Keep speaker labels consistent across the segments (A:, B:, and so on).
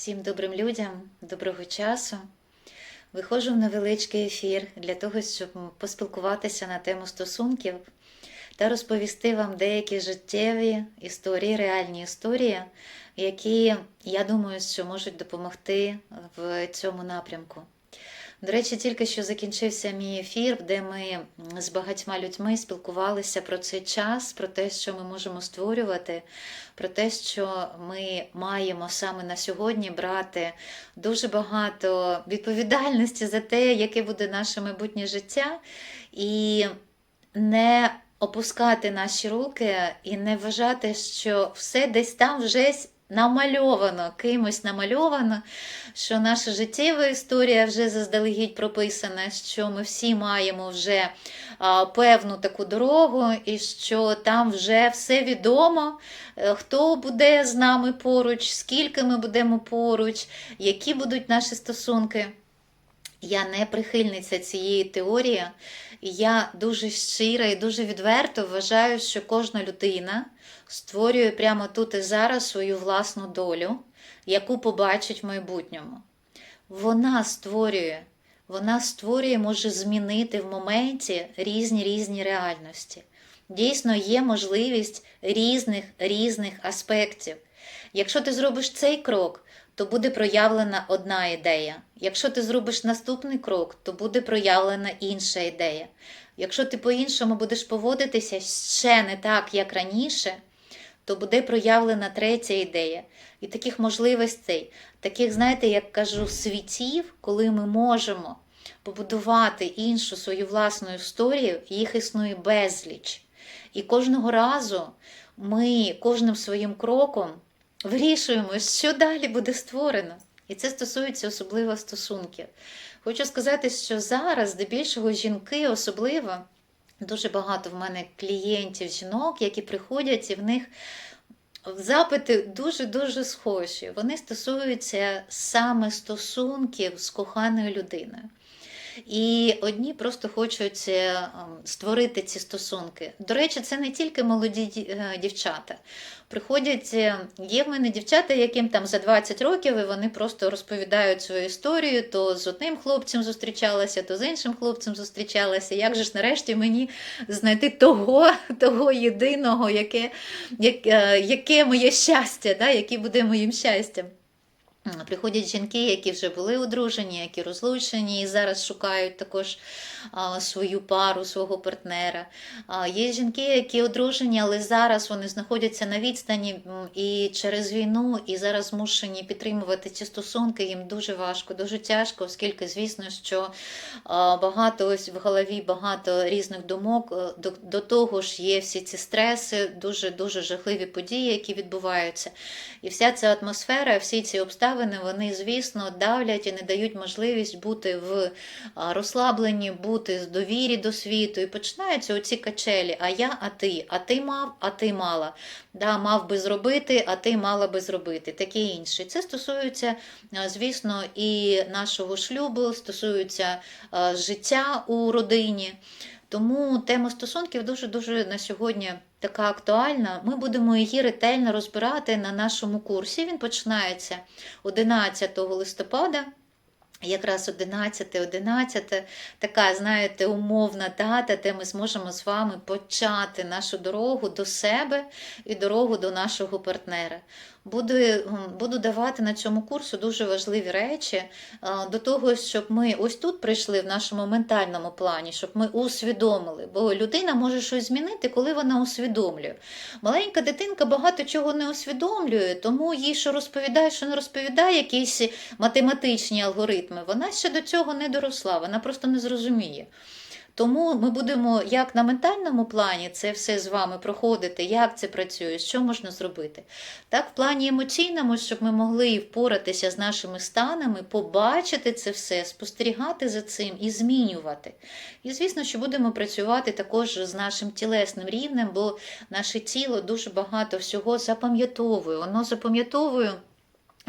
A: Всім добрим людям, доброго часу. Виходжу в невеличкий ефір для того, щоб поспілкуватися на тему стосунків та розповісти вам деякі життєві історії, реальні історії, які, я думаю, що можуть допомогти в цьому напрямку. До речі, тільки що закінчився мій ефір, де ми з багатьма людьми спілкувалися про цей час, про те, що ми можемо створювати, про те, що ми маємо саме на сьогодні брати дуже багато відповідальності за те, яке буде наше майбутнє життя, і не опускати наші руки і не вважати, що все десь там вже намальовано, кимось намальовано, що наша життєва історія вже заздалегідь прописана, що ми всі маємо вже певну таку дорогу, і що там вже все відомо, е, хто буде з нами поруч, скільки ми будемо поруч, які будуть наші стосунки. Я не прихильниця цієї теорії. Я дуже щира і дуже відверто вважаю, що кожна людина створює прямо тут і зараз свою власну долю, яку побачить в майбутньому. Вона створює, вона створює, може змінити в моменті різні різні реальності. Дійсно, є можливість різних різних аспектів. Якщо ти зробиш цей крок, то буде проявлена одна ідея. Якщо ти зробиш наступний крок, то буде проявлена інша ідея. Якщо ти по-іншому будеш поводитися ще не так, як раніше, то буде проявлена третя ідея. І таких можливостей, таких, знаєте, як кажу, світів, коли ми можемо побудувати іншу свою власну історію, їх існує безліч. І кожного разу ми кожним своїм кроком вирішуємо, що далі буде створено. І це стосується особливо стосунків. Хочу сказати, що зараз, здебільшого, жінки особливо, дуже багато в мене клієнтів, жінок, які приходять, і в них запити дуже-дуже схожі. Вони стосуються саме стосунків з коханою людиною. І одні просто хочуть е, створити ці стосунки. До речі, це не тільки молоді е, дівчата. Приходять, е, є в мене дівчата, яким там за 20 років і вони просто розповідають свою історію, то з одним хлопцем зустрічалася, то з іншим хлопцем зустрічалася. Як же ж нарешті мені знайти того того єдиного, яке, яке моє щастя, да, яке буде моїм щастям. Приходять жінки, які вже були одружені, які розлучені, і зараз шукають також свою пару, свого партнера. Є жінки, які одружені, але зараз вони знаходяться на відстані і через війну, і зараз змушені підтримувати ці стосунки. Їм дуже важко, дуже тяжко, оскільки, звісно, що багато ось в голові багато різних думок. До, до того ж, є всі ці стреси, дуже дуже жахливі події, які відбуваються. І вся ця атмосфера, всі ці обставини обставини, вони, звісно, давлять і не дають можливість бути в розслабленні, бути з довірі до світу. І починаються оці качелі. А я, а ти, а ти мав, а ти мала. Да, Мав би зробити, а ти мала би зробити. Таке інше. Це стосується, звісно, і нашого шлюбу, стосується життя у родині. Тому тема стосунків дуже-дуже на сьогодні така актуальна. Ми будемо її ретельно розбирати на нашому курсі. Він починається 11 листопада. Якраз 11-11, така, знаєте, умовна дата, де ми зможемо з вами почати нашу дорогу до себе і дорогу до нашого партнера. Буду буду давати на цьому курсу дуже важливі речі до того, щоб ми ось тут прийшли в нашому ментальному плані, щоб ми усвідомили. Бо людина може щось змінити, коли вона усвідомлює. Маленька дитинка багато чого не усвідомлює, тому їй, що розповідає, що не розповідає якісь математичні алгоритми, вона ще до цього не доросла, вона просто не зрозуміє. Тому ми будемо як на ментальному плані це все з вами проходити, як це працює, що можна зробити. Так, в плані емоційному, щоб ми могли впоратися з нашими станами, побачити це все, спостерігати за цим і змінювати. І, звісно, що будемо працювати також з нашим тілесним рівнем, бо наше тіло дуже багато всього запам'ятовує. Воно запам'ятовує.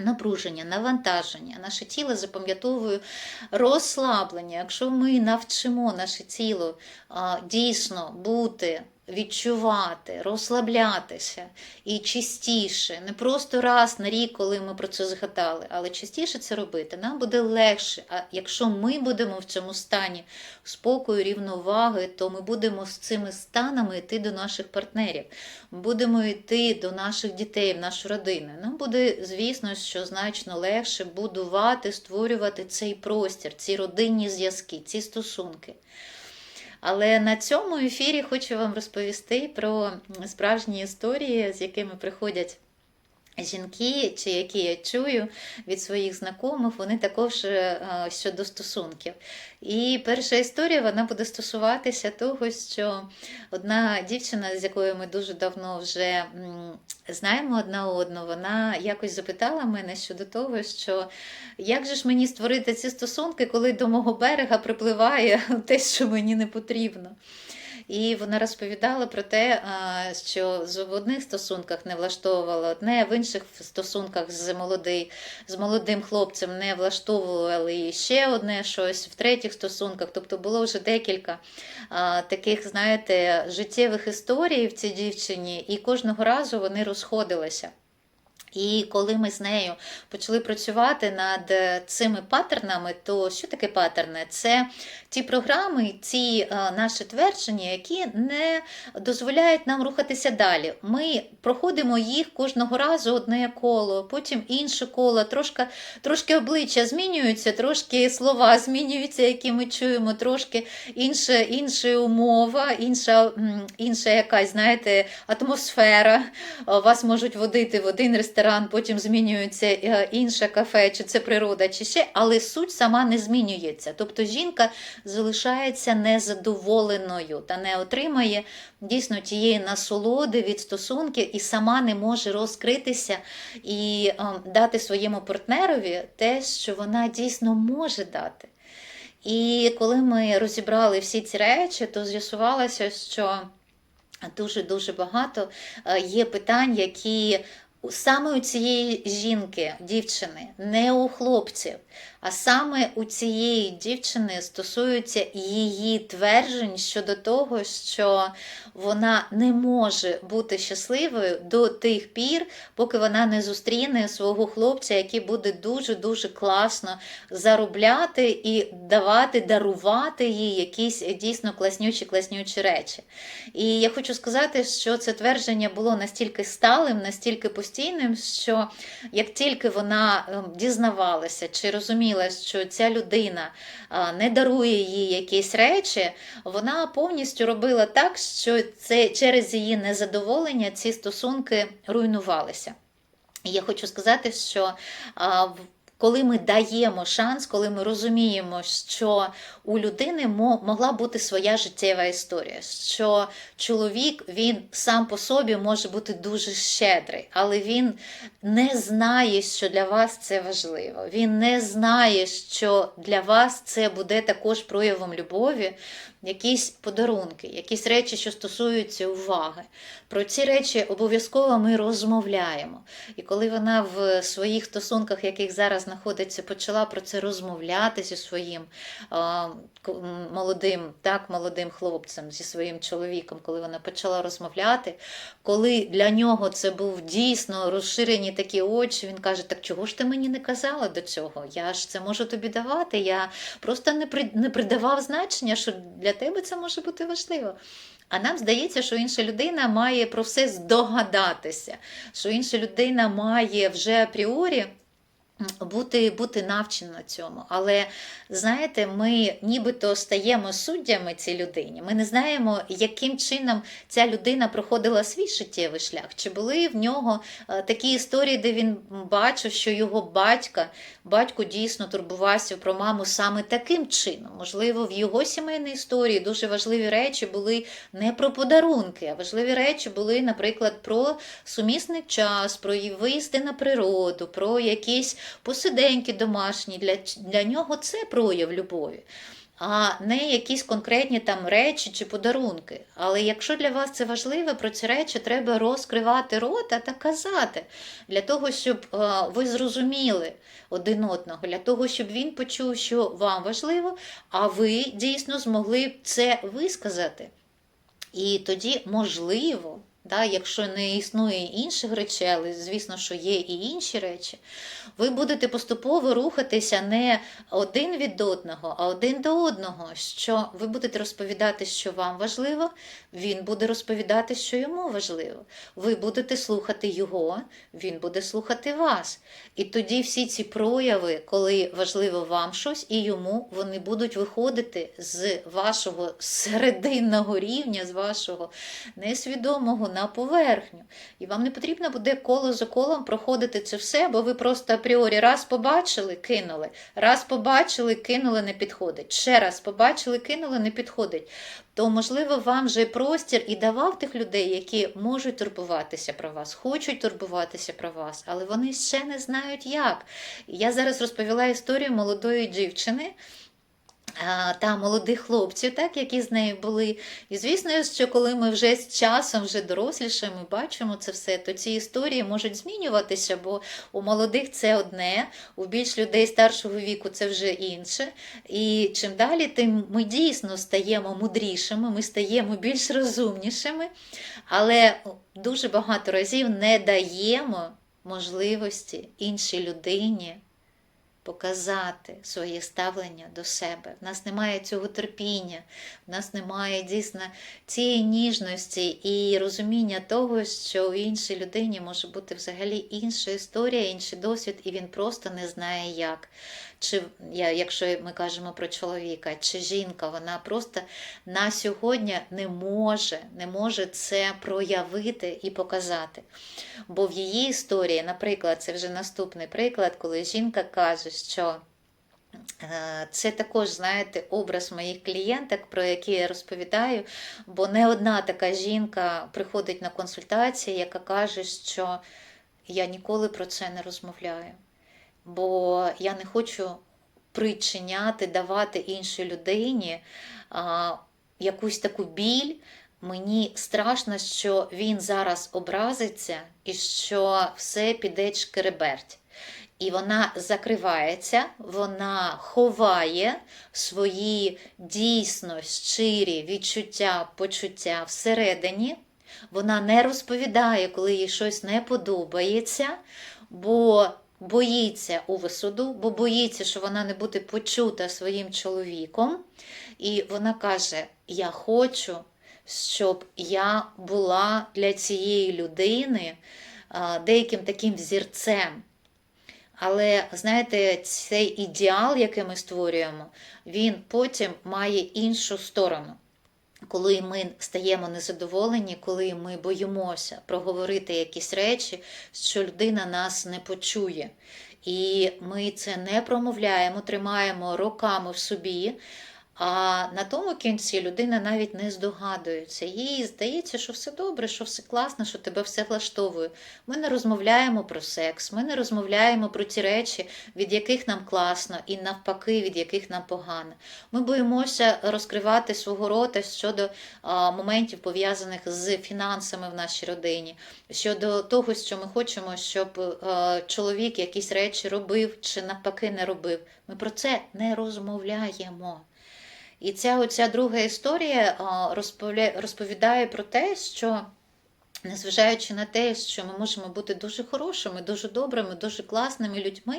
A: Напруження, навантаження, наше тіло запам'ятовує розслаблення. Якщо ми навчимо наше тіло дійсно бути відчувати, розслаблятися і частіше, не просто раз на рік, коли ми про це згадали, але частіше це робити, нам буде легше. А якщо ми будемо в цьому стані спокою, рівноваги, то ми будемо з цими станами йти до наших партнерів, будемо йти до наших дітей, в нашу родину. Нам буде, звісно, що значно легше будувати, створювати цей простір, ці родинні зв'язки, ці стосунки. Але на цьому ефірі хочу вам розповісти про справжні історії, з якими приходять жінки, чи які я чую від своїх знайомих, вони також е, щодо стосунків. І перша історія вона буде стосуватися того, що одна дівчина, з якою ми дуже давно вже знаємо одна одну, вона якось запитала мене щодо того, що як же ж мені створити ці стосунки, коли до мого берега припливає те, що мені не потрібно. І вона розповідала про те, що в одних стосунках не влаштовувала одне, в інших стосунках з, молодий, з молодим хлопцем не влаштовували і ще одне щось, в третіх стосунках. Тобто було вже декілька таких, знаєте, життєвих історій в цій дівчині, і кожного разу вони розходилися. І коли ми з нею почали працювати над е, цими паттернами, то що таке паттерни? Це ті програми, ці е, наші твердження, які не дозволяють нам рухатися далі. Ми проходимо їх кожного разу одне коло, потім інше коло, трошки, трошки обличчя змінюються, трошки слова змінюються, які ми чуємо, трошки інша, інша умова, інша, інша якась, знаєте, атмосфера. Вас можуть водити в один ресторан, потім змінюється е, інше кафе, чи це природа, чи ще, але суть сама не змінюється. Тобто жінка залишається незадоволеною та не отримає дійсно тієї насолоди від стосунків і сама не може розкритися і е, дати своєму партнерові те, що вона дійсно може дати. І коли ми розібрали всі ці речі, то з'ясувалося, що дуже-дуже багато е, є питань, які саме у цієї жінки, дівчини, не у хлопців, а саме у цієї дівчини стосуються її тверджень щодо того, що вона не може бути щасливою до тих пір, поки вона не зустріне свого хлопця, який буде дуже-дуже класно заробляти і давати, дарувати їй якісь дійсно класнючі, класнючі речі. І я хочу сказати, що це твердження було настільки сталим, настільки постійним, що як тільки вона ем, дізнавалася чи розуміла, що ця людина не дарує їй якісь речі, вона повністю робила так, що це через її незадоволення ці стосунки руйнувалися. Я хочу сказати, що коли ми даємо шанс, коли ми розуміємо, що у людини могла бути своя життєва історія, що чоловік він сам по собі може бути дуже щедрий, але він не знає, що для вас це важливо. Він не знає, що для вас це буде також проявом любові, якісь подарунки, якісь речі, що стосуються уваги. Про ці речі обов'язково ми розмовляємо. І коли вона в своїх стосунках, яких зараз знаходиться, почала про це розмовляти зі своїм а, молодим, так, молодим хлопцем, зі своїм чоловіком, коли вона почала розмовляти, коли для нього це був дійсно розширені такі очі, він каже: Так чого ж ти мені не казала до цього? Я ж це можу тобі давати. Я просто не при- не придавав значення, що для тебе це може бути важливо. А нам здається, що інша людина має про все здогадатися, що інша людина має вже апріорі бути, бути навчена цьому. Але знаєте, ми нібито стаємо суддями цій людині. Ми не знаємо, яким чином ця людина проходила свій життєвий шлях. Чи були в нього е, такі історії, де він бачив, що його батька, батько дійсно турбувався про маму саме таким чином. Можливо, в його сімейній історії дуже важливі речі були не про подарунки, а важливі речі були, наприклад, про сумісний час, про її виїзди на природу, про якісь посиденьки домашні. Для, для нього це прояв любові. А не якісь конкретні там речі чи подарунки. Але якщо для вас це важливо, про ці речі треба розкривати рота та казати, для того, щоб е, ви зрозуміли один одного, для того, щоб він почув, що вам важливо, а ви дійсно змогли б це висказати. І тоді, можливо, да, якщо не існує інших речей, але звісно, що є і інші речі, ви будете поступово рухатися не один від одного, а один до одного. Що ви будете розповідати, що вам важливо, він буде розповідати, що йому важливо. Ви будете слухати його, він буде слухати вас. І тоді всі ці прояви, коли важливо вам щось, і йому вони будуть виходити з вашого серединного рівня, з вашого несвідомого на поверхню. І вам не потрібно буде коло за колом проходити це все, бо ви просто апріорі раз побачили, кинули, раз побачили, кинули, не підходить. Ще раз побачили, кинули, не підходить. То, можливо, вам же простір і давав тих людей, які можуть турбуватися про вас, хочуть турбуватися про вас, але вони ще не знають як. Я зараз розповіла історію молодої дівчини. А, Та молодих хлопців, так, які з нею були. І звісно, що коли ми вже з часом вже доросліше, ми бачимо це все, то ці історії можуть змінюватися, бо у молодих це одне, у більш людей старшого віку це вже інше. І чим далі, тим ми дійсно стаємо мудрішими, ми стаємо більш розумнішими, але дуже багато разів не даємо можливості іншій людині показати своє ставлення до себе. В нас немає цього терпіння, в нас немає дійсно цієї ніжності і розуміння того, що у іншій людині може бути взагалі інша історія, інший досвід, і він просто не знає як. Чи якщо ми кажемо про чоловіка, чи жінка, вона просто на сьогодні не може, не може це проявити і показати. Бо в її історії, наприклад, це вже наступний приклад, коли жінка каже, що е, це також, знаєте, образ моїх клієнток, про які я розповідаю, бо не одна така жінка приходить на консультації, яка каже, що я ніколи про це не розмовляю. Бо я не хочу причиняти, давати іншій людині а, якусь таку біль. Мені страшно, що він зараз образиться і що все піде шкереберть. І вона закривається, вона ховає свої дійсно щирі відчуття, почуття всередині. Вона не розповідає, коли їй щось не подобається, бо боїться у висуду, бо боїться, що вона не буде почута своїм чоловіком. І вона каже: Я хочу, щоб я була для цієї людини деяким таким взірцем. Але знаєте, цей ідеал, який ми створюємо, він потім має іншу сторону. Коли ми стаємо незадоволені, коли ми боїмося проговорити якісь речі, що людина нас не почує. І ми це не промовляємо, тримаємо роками в собі. А на тому кінці людина навіть не здогадується. Їй здається, що все добре, що все класно, що тебе все влаштовує. Ми не розмовляємо про секс, ми не розмовляємо про ті речі, від яких нам класно, і навпаки, від яких нам погано. Ми боїмося розкривати свого рота щодо моментів, пов'язаних з фінансами в нашій родині, щодо того, що ми хочемо, щоб а, чоловік якісь речі робив чи навпаки не робив. Ми про це не розмовляємо. І ця оця друга історія розповідає про те, що, незважаючи на те, що ми можемо бути дуже хорошими, дуже добрими, дуже класними людьми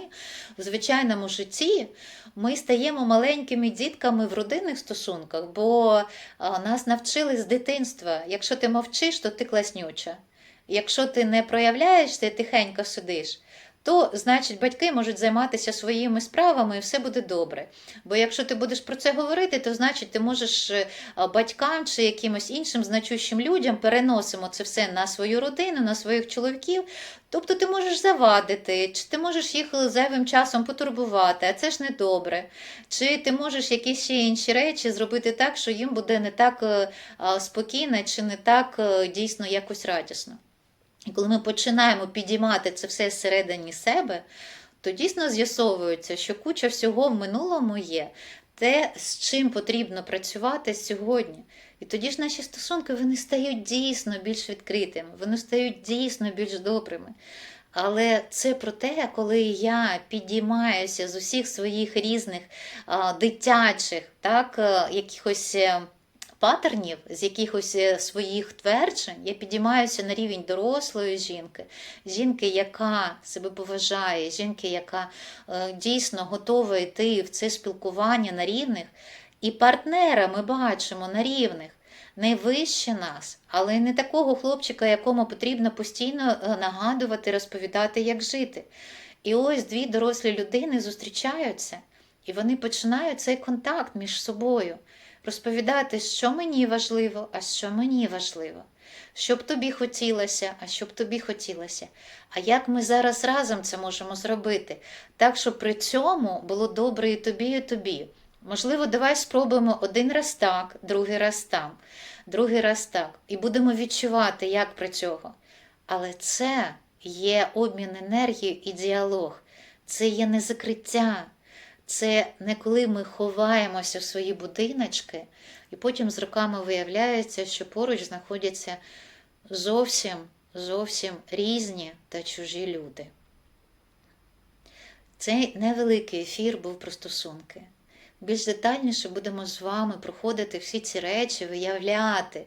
A: в звичайному житті, ми стаємо маленькими дітками в родинних стосунках, бо нас навчили з дитинства. Якщо ти мовчиш, то ти класнюча. Якщо ти не проявляєш, ти тихенько сидиш то значить батьки можуть займатися своїми справами і все буде добре. Бо якщо ти будеш про це говорити, то значить ти можеш е, батькам чи якимось іншим значущим людям переносимо це все на свою родину, на своїх чоловіків. Тобто ти можеш завадити, чи ти можеш їх зайвим часом потурбувати, а це ж не добре. Чи ти можеш якісь ще інші речі зробити так, що їм буде не так е, спокійно, чи не так е, дійсно якось радісно. І коли ми починаємо підіймати це все всередині себе, то дійсно з'ясовується, що куча всього в минулому є, те, з чим потрібно працювати сьогодні. І тоді ж наші стосунки вони стають дійсно більш відкритими, вони стають дійсно більш добрими. Але це про те, коли я підіймаюся з усіх своїх різних а, дитячих, так, якихось патернів, з якихось е, своїх тверджень, я підіймаюся на рівень дорослої жінки, жінки, яка себе поважає, жінки, яка е, дійсно готова йти в це спілкування на рівних. І партнера ми бачимо на рівних, не вище нас, але не такого хлопчика, якому потрібно постійно е, нагадувати, розповідати, як жити. І ось дві дорослі людини зустрічаються, і вони починають цей контакт між собою, розповідати, що мені важливо, а що мені важливо, що б тобі хотілося, а що б тобі хотілося. А як ми зараз разом це можемо зробити, так, щоб при цьому було добре і тобі, і тобі. Можливо, давай спробуємо один раз так, другий раз там, другий раз так, і будемо відчувати, як при цього. Але це є обмін енергії і діалог, це є не закриття, це не коли ми ховаємося в свої будиночки, і потім з роками виявляється, що поруч знаходяться зовсім, зовсім різні та чужі люди. Цей невеликий ефір був про стосунки. Більш детальніше будемо з вами проходити всі ці речі, виявляти,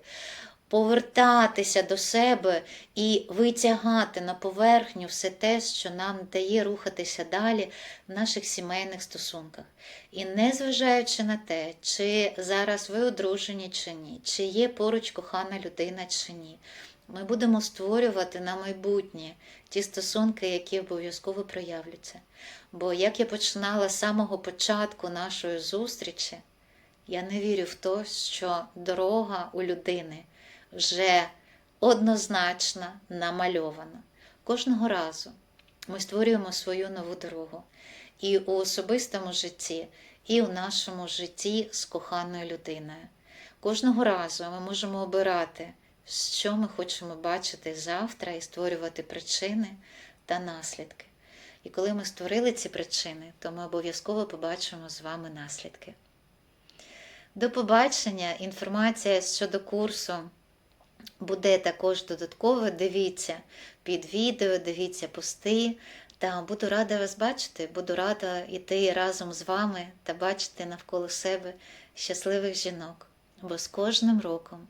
A: повертатися до себе і витягати на поверхню все те, що нам дає рухатися далі в наших сімейних стосунках. І незважаючи на те, чи зараз ви одружені чи ні, чи є поруч кохана людина чи ні, ми будемо створювати на майбутнє ті стосунки, які обов'язково проявляться. Бо як я починала з самого початку нашої зустрічі, я не вірю в те, що дорога у людини вже однозначно намальована. Кожного разу ми створюємо свою нову дорогу і у особистому житті, і у нашому житті з коханою людиною. Кожного разу ми можемо обирати, що ми хочемо бачити завтра, і створювати причини та наслідки. І коли ми створили ці причини, то ми обов'язково побачимо з вами наслідки. До побачення! Інформація щодо курсу буде також додатково. Дивіться під відео, дивіться пости. Та буду рада вас бачити, буду рада йти разом з вами та бачити навколо себе щасливих жінок. Бо з кожним роком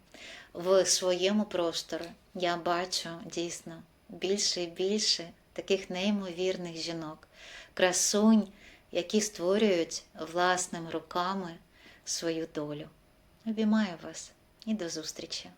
A: в своєму просторі я бачу дійсно більше і більше таких неймовірних жінок, красунь, які створюють власними руками свою долю. Обіймаю вас і до зустрічі!